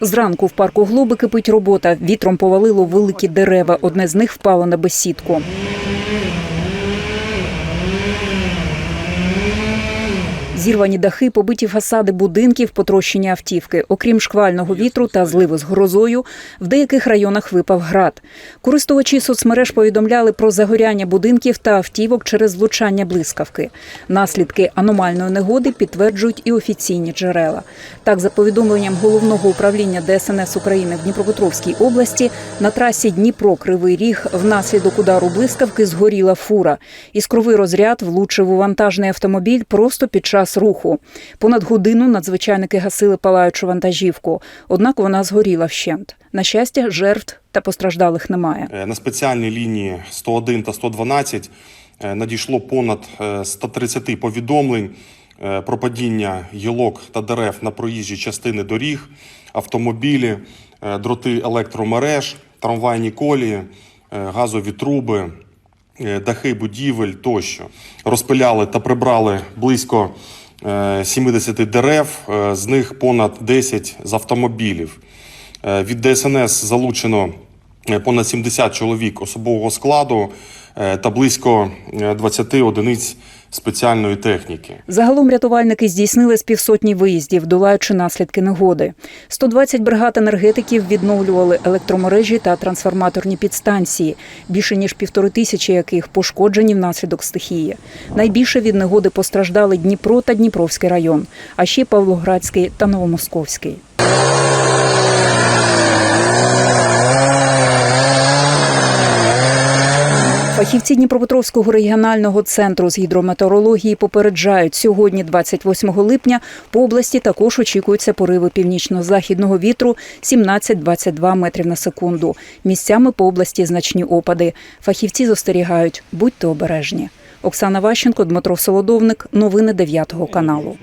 Зранку в парку Глоби кипить робота. Вітром повалило великі дерева. Одне з них впало на безсідку. Зірвані дахи, побиті фасади будинків, потрощені автівки. Окрім шквального вітру та зливи з грозою, в деяких районах випав град. Користувачі соцмереж повідомляли про загоряння будинків та автівок через влучання блискавки. Наслідки аномальної негоди підтверджують і офіційні джерела. Так, за повідомленням головного управління ДСНС України в Дніпропетровській області, на трасі Дніпро-Кривий Ріг внаслідок удару блискавки згоріла фура. Іскровий розряд влучив у вантажний автомобіль просто під час руху. Понад годину надзвичайники гасили палаючу вантажівку, однак вона згоріла вщент. На щастя, жертв та постраждалих немає. Е, На спеціальній лінії 101 та 112 е, надійшло понад е, 130 повідомлень е, про падіння гілок та дерев на проїжджі частини доріг, автомобілі, дроти електромереж, трамвайні колії, газові труби, дахи будівель тощо. Розпиляли та прибрали близько 70 дерев, е, з них понад 10 з автомобілів. Е, Від ДСНС залучено е, понад 70 чоловік особового складу е, та близько е, 20 одиниць спеціальної техніки. Загалом рятувальники здійснили з півсотні виїздів, долаючи наслідки негоди. 120 бригад енергетиків відновлювали електромережі та трансформаторні підстанції, більше ніж півтори тисячі яких пошкоджені внаслідок стихії. Найбільше від негоди постраждали Дніпро та Дніпровський район, а ще Павлоградський та Новомосковський. Фахівці Дніпропетровського регіонального центру з гідрометеорології попереджають, сьогодні, 28 липня, по області також очікуються пориви північно-західного вітру 17-22 метрів на секунду. Місцями по області значні опади. Фахівці застерігають, будьте обережні. Оксана Ващенко, Дмитро Солодовник. Новини 9 каналу.